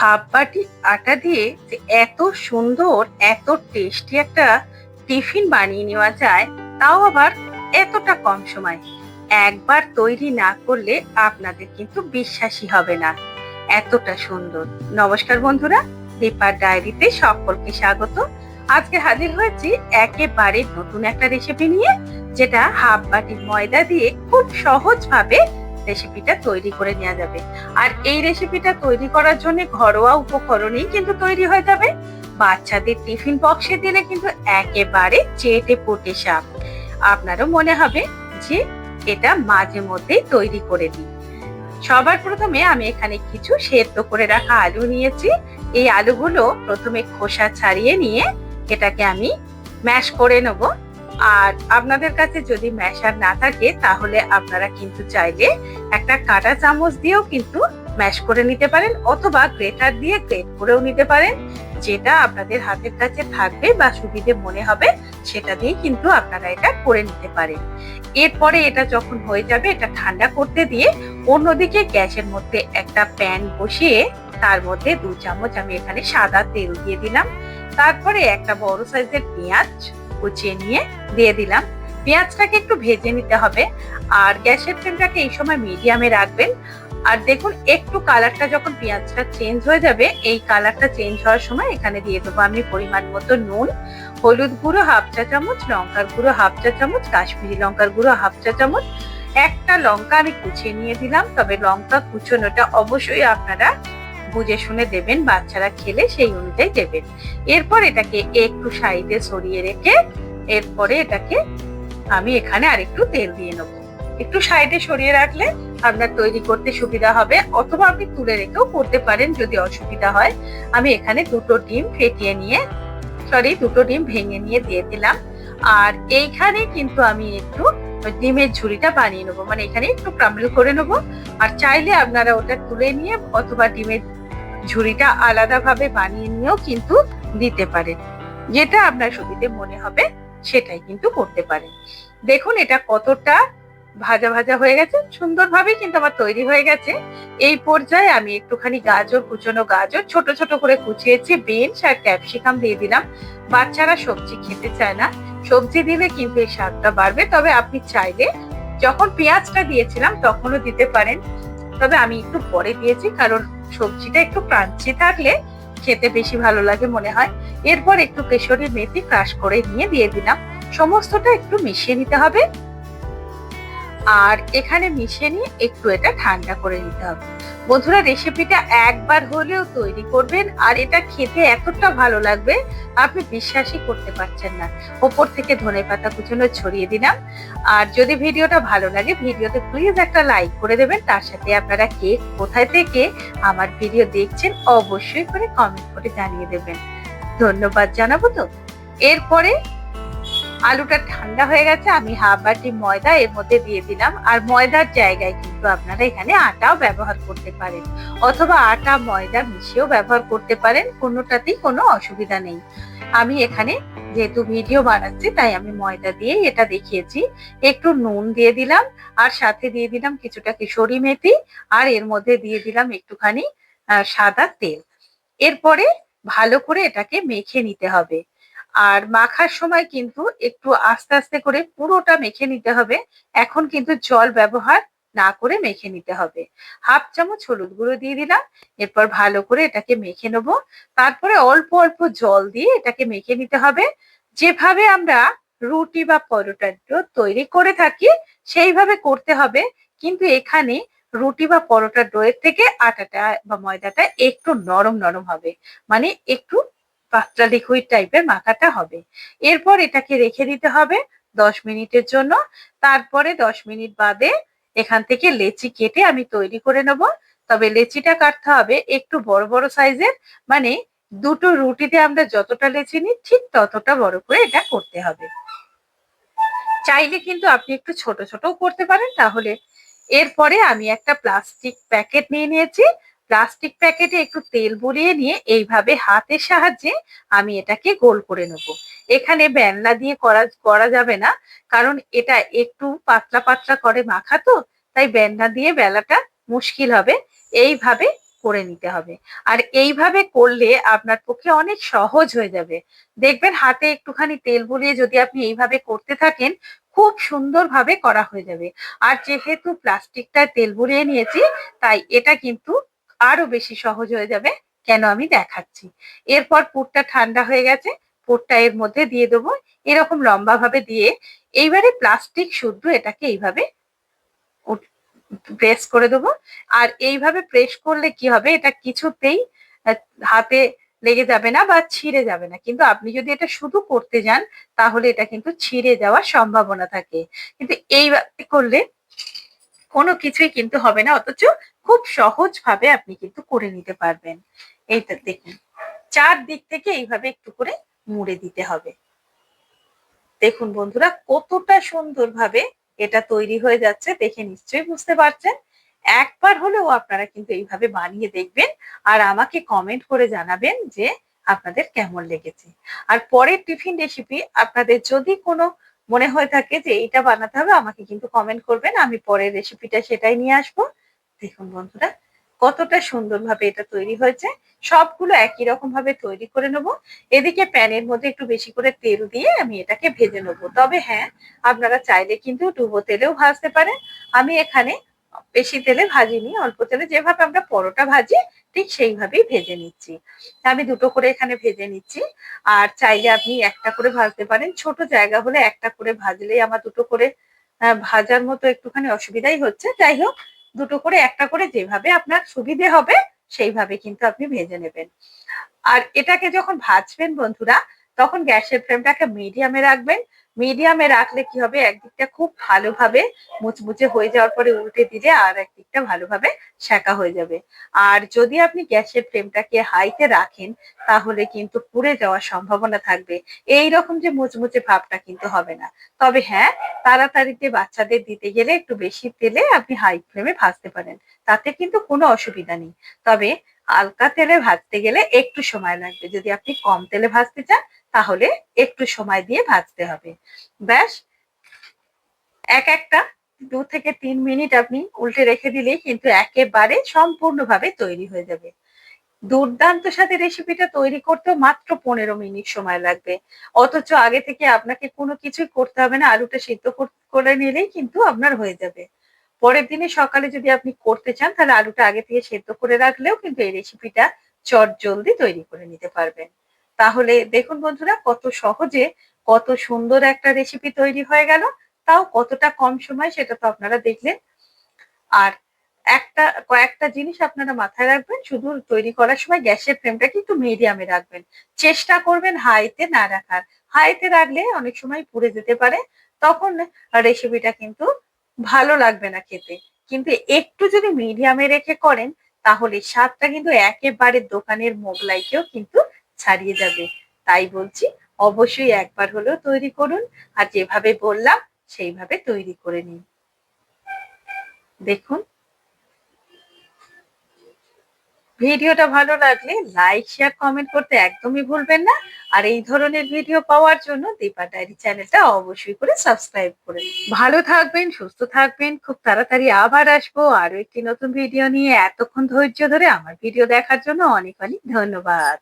Half বাটি আটা দিয়ে যে এত সুন্দর, এত টেস্টি একটা টিফিন বানিয়ে নেওয়া যায়, তাও আবার এতটা কম সময়। একবার তৈরি না করলে আপনাদের কিন্তু বিশ্বাসই হবে না। এতটা সুন্দর। নমস্কার বন্ধুরা, দীপার ডায়েরিতে সকলকে স্বাগত। আজকে হাজির হয়েছি একেবারে নতুন একটা রেসিপি নিয়ে, যেটা হাফ বাটি ময়দা দিয়ে খুব সহজভাবে রেসিপিটা তৈরি করে নেওয়া যাবে। আর এই রেসিপিটা তৈরি করার জন্য ঘরোয়া উপকরণেই কিন্তু তৈরি হয়ে যাবে। বাচ্চাদের টিফিন বক্সে দিলে কিন্তু একেবারে চেটে পুটে সাপ আপনারও মনে হবে যে এটা মাঝে মধ্যেই তৈরি করে দিই। সবার প্রথমে আমি এখানে কিছু সেদ্ধ করে রাখা আলু নিয়েছি। এই আলুগুলো প্রথমে খোসা ছাড়িয়ে নিয়ে এটাকে আমি ম্যাশ করে নেব। আর আপনাদের কাছে যদি ম্যাশার না থাকে, তাহলে আপনারা কিন্তু চাইলে একটা কাঁটা চামচ দিয়েও কিন্তু ম্যাশ করে নিতে পারেন অথবা গ্রেটার দিয়ে গ্রেট করেও নিতে পারেন। যেটা আপনাদের হাতের কাছে থাকবে বা সুবিধে মনে হবে, সেটা দিয়ে কিন্তু আপনারা এটা করে নিতে পারেন। এরপরে এটা যখন হয়ে যাবে, এটা ঠান্ডা করতে দিয়ে অন্যদিকে গ্যাসের মধ্যে একটা প্যান বসিয়ে তার মধ্যে দু চামচ আমি এখানে সাদা তেল দিয়ে দিলাম। তারপরে একটা বড় সাইজের পেঁয়াজ কুচিয়ে নিয়ে দিয়ে দিলাম। পেঁয়াজটাকে একটু ভেজে নিতে হবে। আর গ্যাসের ফ্লেমটাকে এই সময় মিডিয়ামে রাখবেন। আর দেখুন, একটু কালারটা যখন পেঁয়াজটা চেঞ্জ হয়ে যাবে, এই কালারটা চেঞ্জ হওয়ার সময় এখানে দিয়ে দেবো আমি পরিমাণ মতো নুন, হলুদ গুঁড়ো হাফ চা চামচ, লঙ্কার গুঁড়ো হাফ চা চামচ, কাশ্মীরি লঙ্কার গুঁড়ো হাফ চা চামচ। একটা লঙ্কা আমি কুচিয়ে নিয়ে দিলাম, তবে লঙ্কা কুচোনোটা অবশ্যই আপনারা বুঝে শুনে দেবেন, বাচ্চারা খেলে সেই অনুযায়ী দেবেন। এরপর এটাকে একটু সাইডে সরিয়ে রেখে এরপরে এটাকে আমি এখানে আরেকটু তেল দিয়ে নেব। একটু সাইডে সরিয়ে রাখলে আপনার তৈরি করতে সুবিধা হবে, অথবা আপনি তুলে রেখেও করতে পারেন যদি অসুবিধা হয়। আমি এখানে দুটো ডিম ফেটিয়ে নিয়ে সরি দুটো ডিম ভেঙে নিয়ে দিয়ে দিলাম। আর এইখানে কিন্তু আমি একটু ডিমের ঝুড়িটা বানিয়ে নেব। মানে এখানে একটু ক্রাম্বল করে নেব। আর চাইলে আপনারা ওটা তুলে নিয়ে অথবা ডিমের ঝুড়িটা আলাদাভাবে বানিয়ে নিয়েও কিন্তু দিতে পারেন যেটা আপনার সুবিধে মনে হবে সেটাই কিন্তু করতে পারেন দেখুন এটা কতটা ভাজা ভাজা হয়ে গেছে সুন্দরভাবে কিন্তু আমার তৈরি হয়ে গেছে। এই পর্যায়ে আমি একটুখানি গাজর, কুচনো গাজর, ছোট ছোট করে কুচিয়েছি বিনস আর ক্যাপসিকাম দিয়ে দিলাম। বাচ্চারা সবজি খেতে চায় না। সবজি দিলে কিন্তু এই স্বাদটা বাড়বে। তবে আপনি চাইলে যখন পেঁয়াজটা দিয়েছিলাম তখনও দিতে পারেন। তবে আমি একটু পরে দিয়েছি, কারণ সবজিটা একটু ক্রাঞ্চি থাকলে খেতে বেশি ভালো লাগে মনে হয়। এরপর একটু কেশরি মেথি ক্রাশ করে নিয়ে দিয়ে দিলাম। সমস্তটা একটু মিশিয়ে নিতে হবে। আর এখানে মিশিয়ে নিয়ে একটু এটা ঠান্ডা করে নিতে হবে। বন্ধুরা রেসিপিটা একবার হলেও তৈরি করবেন আর এটা খেতে এতটা ভালো লাগবে, আপনি বিশ্বাসই করতে পারছেন না। ওপর থেকে ধনে পাতা কুচনো ছড়িয়ে দিলাম। আর যদি ভিডিওটা ভালো লাগে, ভিডিওতে প্লিজ একটা লাইক করে দেবেন। তার সাথে আপনারা কে, কোথায় থেকে আমার ভিডিও দেখছেন, অবশ্যই করে কমেন্ট করে জানিয়ে দেবেন। ধন্যবাদ জানাব তো। এরপরে আলুটা ঠান্ডা হয়ে গেছে, আমি হাফ বাটি ময়দা এর মধ্যে দিয়ে দিলাম। আর ময়দার জায়গায় কিন্তু আপনারা এখানে আটাও ব্যবহার করতে পারেন, অথবা আটা ময়দা মিশিয়েও ব্যবহার করতে পারেন, কোনোটাতেই কোনো অসুবিধা নেই। আমি এখানে যেহেতু ভিডিও বানাচ্ছি, তাই আমি ময়দা দিয়ে এটা দেখিয়েছি। একটু নুন দিয়ে দিলাম, আর সাথে দিয়ে দিলাম কিছুটা কিশোরী মেথি, আর এর মধ্যে দিয়ে দিলাম একটুখানি সাদা তেল। এরপরে ভালো করে এটাকে মেখে নিতে হবে। আর মাখার সময় কিন্তু একটু আস্তে আস্তে করে পুরোটা মেখে নিতে হবে। এখন কিন্তু জল ব্যবহার না করে মেখে নিতে হবে। হাফ চামচ হলুদ গুঁড়ো দিয়ে দিলাম, এরপর ভালো করে এটাকে মেখে নেব। তারপরে অল্প অল্প জল দিয়ে এটাকে মেখে নিতে হবে। যেভাবে আমরা রুটি বা পরোটার তৈরি করে থাকি, সেইভাবে করতে হবে। কিন্তু এখানে রুটি বা পরোটার ডোয়ের থেকে আটাটা বা ময়দাটা একটু নরম নরম হবে। মানে একটু পাতলা লিকুইড টাইপের মাখাটা হবে। এরপর এটাকে রেখে দিতে হবে দশ মিনিটের জন্য। তারপরে দশ মিনিট বাদে এখান থেকে লেচি কেটে আমি তৈরি করে নেব। তবে লেচিটা কাটতে হবে একটু বড় বড় সাইজের মানে দুটো রুটিতে আমরা যতটা লেচি নিই, ঠিক ততটা বড় করে এটা করতে হবে। চাইলে কিন্তু আপনি একটু ছোট ছোটও করতে পারেন। তাহলে এরপরে আমি একটা প্লাস্টিক প্যাকেট নিয়ে নিয়েছি। প্লাস্টিক প্যাকেটে একটু তেল বুলিয়ে নিয়ে এইভাবে হাতের সাহায্যে আমি এটাকে গোল করে নেব। এখানে বেলনা দিয়ে করা করা যাবে না, কারণ এটা একটু পাতলা পাতলা করে মাখা তো, তাই বেলনা দিয়ে বেলাটা মুশকিল হবে। এইভাবে করে নিতে হবে। আর এইভাবে করলে আপনার পক্ষে অনেক সহজ হয়ে যাবে। দেখবেন হাতে একটুখানি তেল বুলিয়ে যদি আপনি এইভাবে করতে থাকেন, খুব সুন্দরভাবে করা হয়ে যাবে। আর যেহেতু প্লাস্টিকটায় তেল বুলিয়ে নিয়েছি, তাই এটা কিন্তু আরও বেশি সহজ হয়ে যাবে, কেন আমি দেখাচ্ছি। এরপর পুরটা ঠান্ডা হয়ে গেছে, পুরটা এর মধ্যে দিয়ে দেবো। এরকম লম্বা ভাবে দিয়ে এইবারে প্লাস্টিক শুদ্ধ এটাকে এইভাবে প্রেস করে দেবো। আর এইভাবে প্রেস করলে কি হবে, এটা কিছুতেই হাতে লেগে যাবে না বা ছিঁড়ে যাবে না। কিন্তু আপনি যদি এটা শুধু করতে যান, তাহলে এটা কিন্তু ছিঁড়ে যাওয়ার সম্ভাবনা থাকে। কিন্তু এইভাবে করলে কোনো কিছুই কিন্তু হবে না, অথচ খুব সহজ ভাবে আপনি কিন্তু করে নিতে পারবেন। এইটা দেখুন, চার দিক থেকে এইভাবে একটু করে মুড়ে দিতে হবে। দেখুন বন্ধুরা, কতটা সুন্দরভাবে এটা তৈরি হয়ে যাচ্ছে, দেখে নিশ্চয়ই বুঝতে পারছেন। একবার হলেও আপনারা কিন্তু এইভাবে বানিয়ে দেখবেন আর আমাকে কমেন্ট করে জানাবেন যে আপনাদের কেমন লেগেছে। আর পরের টিফিন রেসিপি আপনাদের যদি কোনো মনে হয়ে থাকে যে এইটা বানাতে হবে, আমাকে কিন্তু কমেন্ট করবেন, আমি পরের রেসিপিটা সেটাই নিয়ে আসব। দেখুন বন্ধুরা, কতটা সুন্দরভাবে এটা তৈরি হয়েছে। সবগুলো একই রকম ভাবে তৈরি করে নেব। এদিকে প্যানের মধ্যে একটু বেশি করে তেল দিয়ে আমি এটাকে ভেজে নেব। তবে হ্যাঁ আপনারা চাইলে কিন্তু ডুবো তেলেও ভাজতে পারেন। আমি এখানে বেশি তেলে ভাজিনি অল্প তেলে যেভাবে আমরা পরোটা ভাজি ঠিক সেইভাবেই ভেজে নিচ্ছি। আমি দুটো করে এখানে ভেজে নিচ্ছি। আর চাইলে আপনি একটা করে ভাজতে পারেন। ছোট জায়গা হলে একটা করে ভাজলেই আমার দুটো করে ভাজার মতো একটুখানি অসুবিধাই হচ্ছে। যাই হোক, দুটো করে একটা করে যেভাবে আপনার সুবিধে হবে সেইভাবে কিন্তু আপনি ভেজে নেবেন। আর এটাকে যখন ভাজবেন বন্ধুরা তখন গ্যাসের ফ্লেমটাকে মিডিয়ামে রাখবেন। মিডিয়ামে রাখলে কি হবে? একদিকটা খুব ভালোভাবে মুচমুচে হয়ে যাওয়ার পরে উল্টে দিলে আর একদিকটা ভালোভাবে সেকা হয়ে যাবে। আর যদি আপনি গ্যাসের ফ্লেমটাকে হাইতে রাখেন, তাহলে কিন্তু পুড়ে যাওয়ার সম্ভাবনা থাকবে। এই রকম যে মুচমুচে ভাবটা কিন্তু হবে না। তবে হ্যাঁ তাড়াতাড়িতে বাচ্চাদের দিতে গেলে একটু বেশি তেলে আপনি হাই ফ্লেমে ভাজতে পারেন। তাতে কিন্তু কোনো অসুবিধা নেই। তবে হালকা তেলে ভাজতে গেলে একটু সময় লাগবে। যদি আপনি কম তেলে ভাজতে চান তাহলে একটু সময় দিয়ে ভাজতে হবে। ব্যাস, এক একটা দু থেকে তিন মিনিট আপনি উল্টে রেখে দিলেই কিন্তু একেবারে সম্পূর্ণভাবে তৈরি হয়ে যাবে। দুর্দান্ত সাথে রেসিপিটা তৈরি করতেও মাত্র পনেরো মিনিট সময় লাগবে। অথচ আগে থেকে আপনাকে কোনো কিছুই করতে হবে না, আলুটা সিদ্ধ করে নিলেই কিন্তু আপনার হয়ে যাবে। পরের দিনে সকালে যদি আপনি করতে চান, তাহলে আলুটা আগে থেকে সেদ্ধ করে রাখলেও কিন্তু এই রেসিপিটা চট জলদি তৈরি করে নিতে পারবেন। তাহলে দেখুন বন্ধুরা, কত সহজে কত সুন্দর একটা রেসিপি তৈরি হয়ে গেল। তাও কতটা কম সময় সেটা তো আপনারা দেখলেন। আর একটা, কয়েকটা জিনিস আপনারা মাথায় রাখবেন, শুধু তৈরি করার সময় গ্যাসের ফ্লেমটাকে একটু মিডিয়ামে রাখবেন। চেষ্টা করবেন হাইতে না রাখার। হাইতে রাখলে অনেক সময় পুড়ে যেতে পারে, তখন রেসিপিটা কিন্তু ভালো লাগবে না খেতে। কিন্তু একটু যদি মিডিয়ামে রেখে করেন, তাহলে স্বাদটা কিন্তু একেবারে দোকানের মোগলাইকেও কিন্তু ছাড়িয়ে যাবে। তাই বলছি, অবশ্যই একবার হলেও তৈরি করুন, আর যেভাবে বললাম, সেইভাবে তৈরি করে নিন। দেখুন। ভিডিওটা ভালো লাগলে লাইক, শেয়ার, কমেন্ট করতে একদমই ভুলবেন না। আর এই ধরনের ভিডিও পাওয়ার জন্য দীপা ডায়েরি চ্যানেলটা অবশ্যই করে সাবস্ক্রাইব করে। ভালো থাকবেন, সুস্থ থাকবেন, খুব তাড়াতাড়ি আবার আসব আরও একটি নতুন ভিডিও নিয়ে। এতক্ষণ ধৈর্য ধরে আমার ভিডিও দেখার জন্য অনেক অনেক ধন্যবাদ।